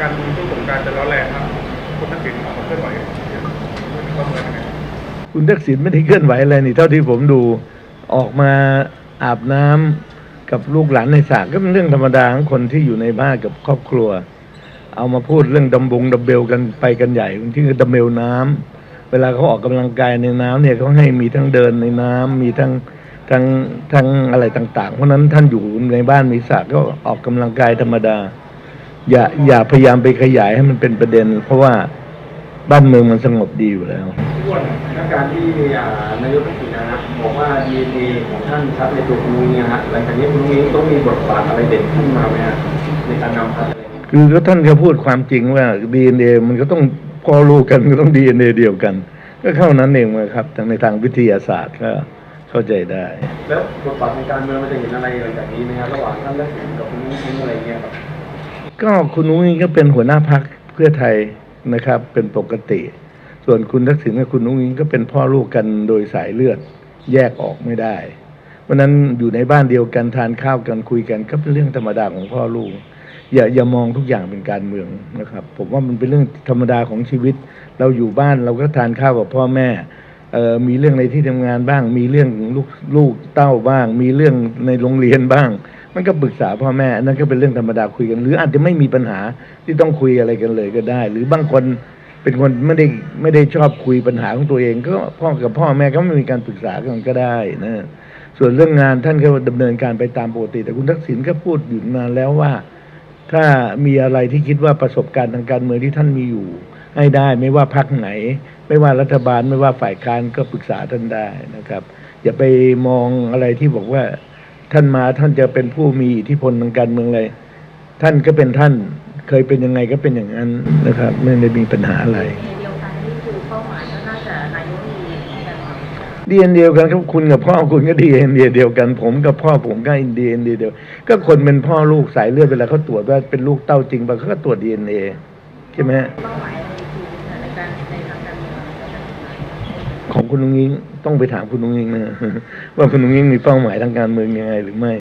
การเมืองช่วงสงการจะร้อนแรงครับคุณทักษิณออกมาเคลื่อนไหวก็เมือนกันคุณทักษิณไม่ได้เคลื่อนไหวอะไรนี่เท่าที่ผมดูออกมาอาบน้ำกับลูกหลานในสระก็เป็นเรื่องธรรมดาของคนที่อยู่ในบ้านกับครอบครัว เอามาพูดเรื่องดำบงดัมเบลกันไปกันใหญ่ที่คือดัมเบลน้ำเวลาเขาออกกำลังกายในน้ำเนี่ยเขาให้มีทั้งเดินในน้ำมีทั้งทั้งทั้งอะไรต่าง ๆ เพราะฉะนั้นท่านอยู่ในบ้านมีสระก็ออกกำลังกายธรรมดา อย่าอย่าพยายามไปขยายให้มันเป็นประเด็น เพราะว่าบ้านเมืองมันสงบดีอยู่แล้วอ้วนและการที่อ่านายกทักษิณนะฮะบอกว่า DNA ของท่านชัดในตัวคุณนุ้ยเนี่ยฮะหลังจากนี้คุณนุ้ยต้องมีบทบาทอะไรเด่นขึ้นมาไหมฮะในการนำพาอะไรนี้คือก็ท่านก็พูดความจริงว่าดีเอ็นเอมันก็ต้องพอรู้กันก็ต้องดีเอ็นเอเดียวกัน ก็เข้านั้นเองนะครับทางในทางวิทยาศาสตร์ก็เข้าใจได้ แล้วบทบาทในการเมืองมันจะเห็นอะไรหลังจากนี้ไหมฮะระหว่างท่านทักษิณกับคุณนุ้ยอะไรเงี้ยครับ ก็คุณนุ้งยก็เป็นหัวหน้าพักเพื่อไทยนะครับ เป็นปกติ ส่วนคุณทักษิณกับคุณนุ้งยก็เป็นพ่อลูกกันโดยสายเลือดแยกออกไม่ได้เพราะฉะนั้นอยู่ในบ้านเดียวกันทานข้าวกันคุยกันก็เป็นเรื่องธรรมดาของพ่อลูก อย่าอย่ามองทุกอย่างเป็นการเมืองนะครับ ผมว่ามันเป็นเรื่องธรรมดาของชีวิต เราอยู่บ้านเราก็ทานข้าวกับพ่อแม่เอ่อมีเรื่องในที่ทำงานบ้าง มีเรื่องลูกลูกเต้าบ้าง มีเรื่องในโรงเรียนบ้าง มันก็ปรึกษาพ่อแม่อันนั่นก็เป็นเรื่องธรรมดาคุยกัน หรืออาจจะไม่มีปัญหาที่ต้องคุยอะไรกันเลยก็ได้ หรือบางคนเป็นคนไม่ได้ไม่ได้ชอบคุยปัญหาของตัวเอง ก็พ่อกับพ่อแม่ก็ไม่มีการปรึกษากันก็ได้นะส่วนเรื่องงานท่านก็ดำเนินการไปตามปกติ แต่คุณทักษิณก็พูดอยู่นานแล้วว่า ถ้ามีอะไรที่คิดว่าประสบการณ์ทางการเมืองที่ท่านมีอยู่ ให้ได้ไม่ว่าพักไหน ไม่ว่ารัฐบาลไม่ว่าฝ่ายค้านก็ปรึกษาท่านได้นะครับ อย่าไปมองอะไรที่บอกว่า ท่านมาท่านจะเป็นผู้มีอิทธิพลทางการเมืองเลย ท่านก็เป็นท่านเคยเป็นยังไงก็เป็นอย่างนั้นนะครับไม่ได้มีปัญหาอะไรดีเดีกันค่ะดีเอ็นเดียวกันครับคุณกับพ่อคุณก็ดีเอ็นเดียวกัน ผมกับพ่อผมก็อินดีเอ็นเดียวก็คนเป็นพ่อลูกสายเลือดเวลาเขาตรวจว่าเป็นลูกเต้าจริงปะเขาก็ตรวจดีเอ็นเอใช่ไหมฮะ ของคุณนุ้งยิงต้องไปถามคุณนุ้งยิงนะว่าคุณนุ้งยิงมีเป้าหมายทางการเมืองยังไงหรือไม่